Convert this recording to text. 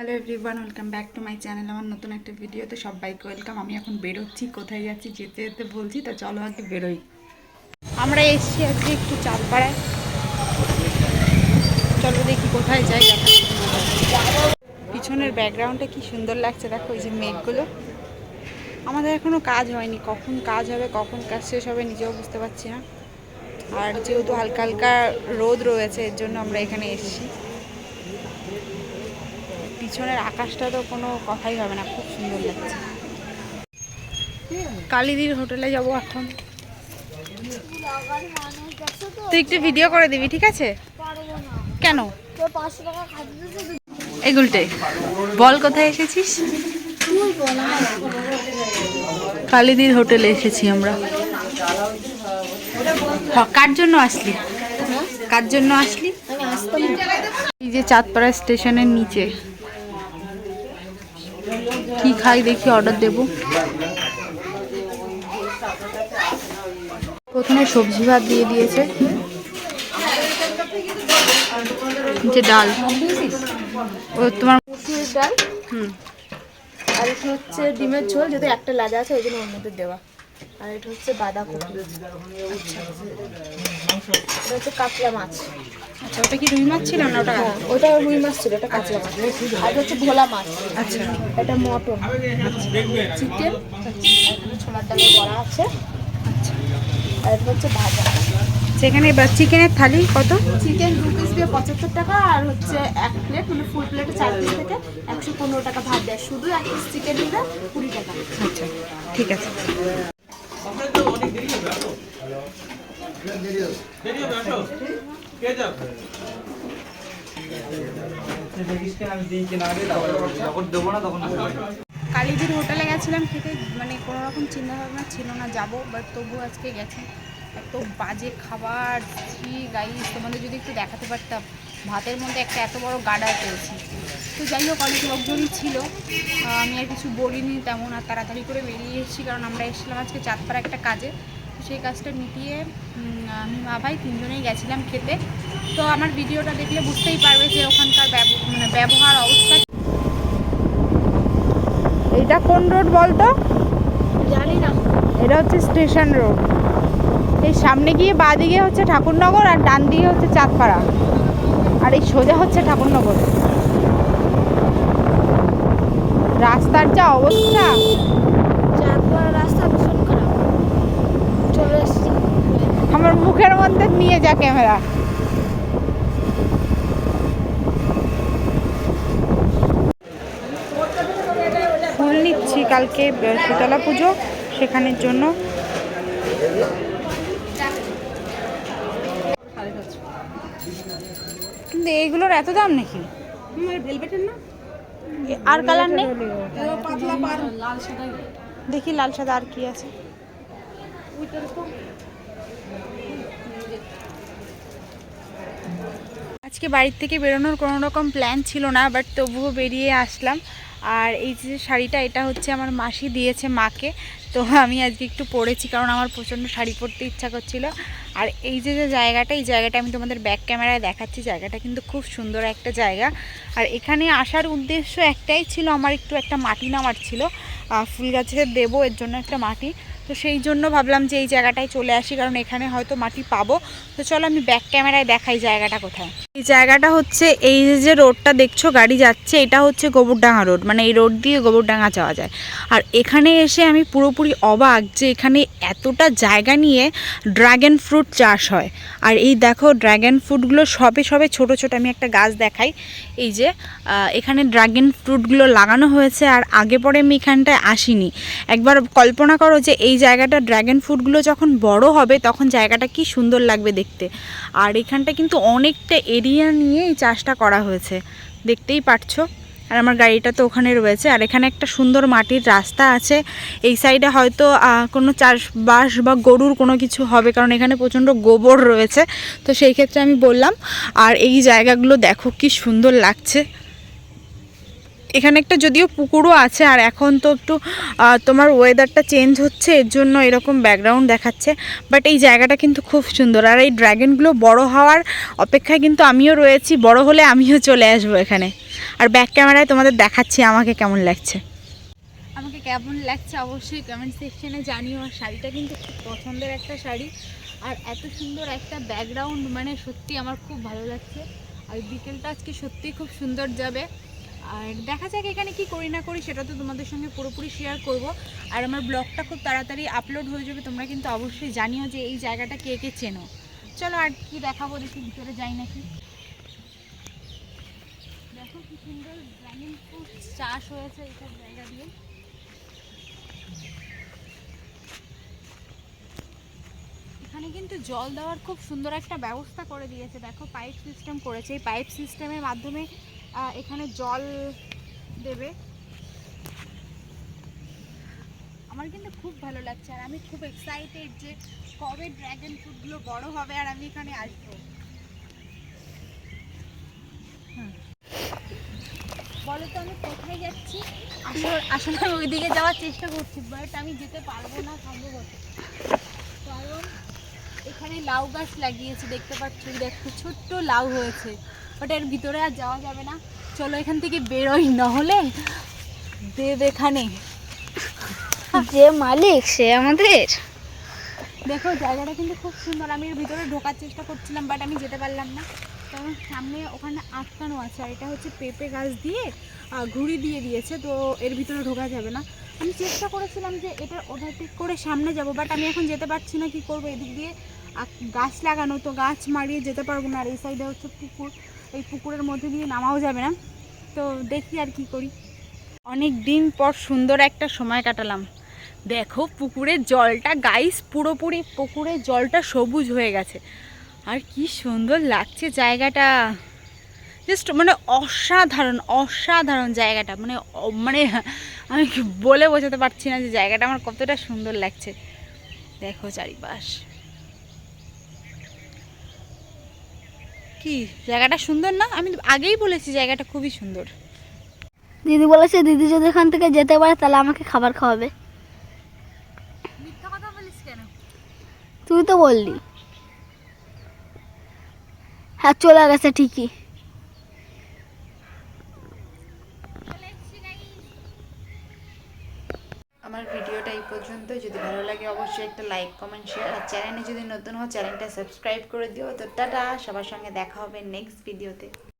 Hello everyone welcome back to my channel আমার নতুন একটা ভিডিওতে সবাইকে ওয়েলকাম আমি এখন বেরোচ্ছি, কোথায় যাচ্ছি, যেতে যেতে বলছি, তো চলো আগে বেরোই। আমরা এসছি আজকে একটু চাঁদপাড়ায়। চলো দেখি কোথায় যাই পিছনের ব্যাকগ্রাউন্ডটা কি সুন্দর লাগছে, দেখো এই যে মেঘগুলো। আমাদের এখনও কাজ হয়নি, কখন কাজ হবে, কখন কাজ শেষ হবে নিজেও বুঝতে পারছি না। আর যেহেতু হালকা হালকা রোদ রয়েছে, এর জন্য আমরা এখানে এসেছি। পিছনের আকাশটা তো কোনো কথাই হবে না খুব সুন্দর লাগছে। কালীদির হোটেলে যাব এখন। তুই একটু ভিডিও করে দিবি ঠিক আছে? কেন? এগুলটে বল কোথায় এসেছিস? কালীদির হোটেলে এসেছি আমরা। কার জন্য আসলি? কার জন্য আসলি? এই যে চাঁদপাড়া স্টেশনের নিচে। কি খাই দেখি অর্ডার দেব। প্রথমে সবজি ভাত দিয়ে দিয়েছে। যে ডাল। ও তোমার মুসুর ডাল হুম। আর হচ্ছে ডিমের ঝোল যেহেতু একটা লাজা আছে ওই জন্য ওর মধ্যে দেওয়া। আর এটা হচ্ছে বাঁধাকপি। এটা হচ্ছে কাতলা মাছ। আচ্ছা ওটা কি রুই মাছ ছিল না ওটা হ্যাঁ ওটা রুই মাছ ছিল এটা কাতলা মাছ। আর এটা হচ্ছে ভোলা মাছ। আচ্ছা। এটা মটন। চিকেন ছোলার ডালের বড়া আছে। আর এটা হচ্ছে ভাজা। সেখানে এবার চিকেনের থালি কত? চিকেন দু পিস দিয়ে পঁচাত্তর টাকা আর হচ্ছে এক প্লেট মানে ফুল প্লেটে চার পিস থেকে একশো পনেরো টাকা ভাত দেয়। শুধু এক পিস চিকেন নিলে কুড়ি টাকা। আচ্ছা ঠিক আছে। কালীজির হোটেলে গেছিলাম খেতে মানে কোনো রকম চিন্তা ভাবনা ছিল না, যাব বাট তবু আজকে গেছে। এত বাজে খাবার। ছি গাইস তোমাদের যদি একটু দেখাতে পারতাম ভাতের মধ্যে একটা এত বড় গাডার পেয়েছি। তো যাই হোক অনেক লোকজনই ছিল। আমি আর কিছু বলিনি তেমন আর তাড়াতাড়ি করে বেরিয়ে এসেছি কারণ আমরা এসেছিলাম আজকে চাঁদপাড়া একটা কাজে। তো সেই কাজটা মিটিয়ে আমি মা ভাই তিনজনেই গেছিলাম খেতে। তো আমার ভিডিওটা দেখলে বুঝতেই পারবে যে ওখানকার ব্যব- মানে ব্যবহার অবস্থা। এটা কোন রোড বলতো? জানি না। এটা হচ্ছে স্টেশন রোড। এই সামনে গিয়ে বাঁ দিকে হচ্ছে ঠাকুরনগর আর ডান দিকে হচ্ছে চাঁদপাড়া। আর এই সোজা হচ্ছে ঠাকুরনগর। রাস্তার যা অবস্থা। চাঁদপাড়া রাস্তা ভীষণ খারাপ। চলে এসছি। আমার মুখের মধ্যে নিয়ে যা ক্যামেরা। ফুল নিচ্ছি কালকে শীতলা পুজো সেখানের জন্য। কিন্তু এইগুলোর এত দাম নাকি? ভেলভেটের না? আর কালার নেই? পাতলা পার লাল সাদা। দেখি লাল সাদা আর কি আছে। আজকে বাড়ির থেকে বেরোনোর কোনো রকম প্ল্যান ছিল না বাট তবুও বেরিয়ে আসলাম। আর এই যে শাড়িটা, এটা হচ্ছে আমার মাসি দিয়েছে মাকে। তো আমি আজকে একটু পরেছি কারণ আমার প্রচণ্ড শাড়ি পরতে ইচ্ছা করছিল। আর এই যে যে জায়গাটা, এই জায়গাটা আমি তোমাদের ব্যাক ক্যামেরায় দেখাচ্ছি। জায়গাটা কিন্তু খুব সুন্দর একটা জায়গা। আর এখানে আসার উদ্দেশ্য একটাই ছিল, আমার একটু একটা মাটি নামার ছিল। ফুল গাছে দেবো, এর জন্য একটা মাটি। তো সেই জন্য ভাবলাম যে এই জায়গাটায় চলে আসি, কারণ এখানে হয়তো মাটি পাবো। তো চলো আমি ব্যাক ক্যামেরায় দেখাই জায়গাটা কোথায়। এই জায়গাটা হচ্ছে, এই যে রোডটা দেখছ, গাড়ি যাচ্ছে, এটা হচ্ছে গোবরডাঙ্গা রোড মানে এই রোড দিয়ে গোবরডাঙ্গা যাওয়া যায়। আর এখানে এসে আমি পুরোপুরি অবাক যে এখানে এতটা জায়গা নিয়ে ড্রাগন ফ্রুট চাষ হয়। আর এই দেখো ড্রাগন ফ্রুটগুলো সবে সবে ছোট ছোট, আমি একটা গাছ দেখাই। এই যে এখানে ড্রাগন ফ্রুটগুলো লাগানো হয়েছে, আর আগে পরে আমি এখানটায় আসিনি। একবার কল্পনা করো যে এই জায়গাটা ড্রাগন ফ্রুটগুলো যখন বড় হবে, তখন জায়গাটা কি সুন্দর লাগবে দেখতে। আর এখানটা কিন্তু অনেকটা এরিয়া নিয়ে এই চাষটা করা হয়েছে। দেখতেই পারছ? আর আমার গাড়িটা তো ওখানে রয়েছে। আর এখানে একটা সুন্দর মাটির রাস্তা আছে। এই সাইডে হয়তো কোনো চাষবাস বা গরুর কোনো কিছু হবে, কারণ এখানে প্রচণ্ড গোবর রয়েছে। তো সেই ক্ষেত্রে আমি বললাম, আর এই জায়গাগুলো দেখো কি সুন্দর লাগছে। এখানে একটা যদিও পুকুরও আছে, আর এখন তো একটু তোমার ওয়েদারটা চেঞ্জ হচ্ছে, এর জন্য এরকম ব্যাকগ্রাউন্ড দেখাচ্ছে। বাট এই জায়গাটা কিন্তু খুব সুন্দর। আর এই ড্রাগনগুলো বড় হওয়ার অপেক্ষায় কিন্তু আমিও রয়েছি। বড় হলে আমিও চলে আসব এখানে। আর ব্যাক ক্যামেরায় তোমাদের দেখাচ্ছি আমাকে কেমন লাগছে। আমাকে কেমন লাগছে অবশ্যই কমেন্ট সেকশনে জানিও। আর শাড়িটা কিন্তু খুব পছন্দের একটা শাড়ি। আর এত সুন্দর একটা ব্যাকগ্রাউন্ড মানে সত্যি আমার খুব ভালো লাগছে। আর বিকেলটা আজকে সত্যিই খুব সুন্দর যাবে। আর দেখা যাক এখানে কি করি না করি, সেটা তো তোমাদের সঙ্গে পুরোপুরি শেয়ার করব। আর আমার ব্লগটা খুব তাড়াতাড়ি আপলোড হয়ে যাবে, তোমরা কিন্তু অবশ্যই জানিও যে এই জায়গাটা কে কে চেনো। চলো আর কি দেখাবো, দেখি ভিতরে যাই নাকি। দেখো কি সুন্দর ড্রাগন ফ্রুট চাষ হয়েছে এইসব জায়গা দিয়ে। এখানে কিন্তু জল দেওয়ার খুব সুন্দর একটা ব্যবস্থা করে দিয়েছে। দেখো পাইপ সিস্টেম করেছে। এই পাইপ সিস্টেমের মাধ্যমে এখানে জল দেবে। আমার কিন্তু খুব ভালো লাগছে আর আমি খুব এক্সাইটেড যে কবে ড্র্যাগন ফ্রুটগুলো বড় হবে আর আমি এখানে আসব। বলো তো আমি কোথায় যাচ্ছি? আসলে আসলে আমি ওইদিকে যাওয়ার চেষ্টা করছি বাট আমি যেতে পারব না সম্ভবত কারণ এখানে লাউ গাছ লাগিয়েছে, দেখতে পাচ্ছি দেখো, ছোট্ট লাউ হয়েছে। বাট এর ভিতরে আর যাওয়া যাবে না। চলো এখান থেকে বেরোই নহলে দেব এখানে। যে মালিক সে আমাদের। দেখো জায়গাটা কিন্তু খুব সুন্দর। আমি এর ভিতরে ঢোকার চেষ্টা করছিলাম বাট আমি যেতে পারলাম না। কারণ সামনে ওখানে আটকানো আছে আর এটা হচ্ছে পেঁপে গাছ দিয়ে ঘুড়ি দিয়ে দিয়েছে তো এর ভিতরে ঢোকা যাবে না। আমি চেষ্টা করেছিলাম যে এটা ওভারটেক করে সামনে যাব বাট আমি এখন যেতে পারছি না কি করব এদিক দিয়ে। গাছ লাগানো তো গাছ মারিয়ে যেতে পারব না আর এই সাইডে হচ্ছে পুকুর। এই পুকুরের মধ্যে দিয়ে নামাও যাবে না। তো দেখি আর কি করি। অনেক দিন পর সুন্দর একটা সময় কাটালাম। দেখো পুকুরের জলটা গাইস পুরোপুরি পুকুরের জলটা সবুজ হয়ে গেছে। আর কি সুন্দর লাগছে জায়গাটা। জাস্ট মানে অসাধারণ অসাধারণ জায়গাটা। মানে মানে আমি বলে বোঝাতে পারছি না যে জায়গাটা আমার কতটা সুন্দর লাগছে। দেখো চারিপাশ। কি? জায়গাটা সুন্দর না? আমি আগেই বলেছি জায়গাটা খুবই সুন্দর। দিদি বলেছে দিদি যদি এখান থেকে যেতে পারে তাহলে আমাকে খাবার খাওয়াবে। মিথ্যা কথা বলিস কেন? তুই তো বললি। হ্যাঁ চলে গেছে ঠিকই। আমার ভিডিওটা এই পর্যন্ত যদি ভালো লাগে অবশ্যই একটা লাইক কমেন্ট শেয়ার আর চ্যানেলে যদি নতুন হও চ্যানেলটা সাবস্ক্রাইব করে দিও। তো টাটা, সবার সঙ্গে দেখা হবে নেক্সট ভিডিওতে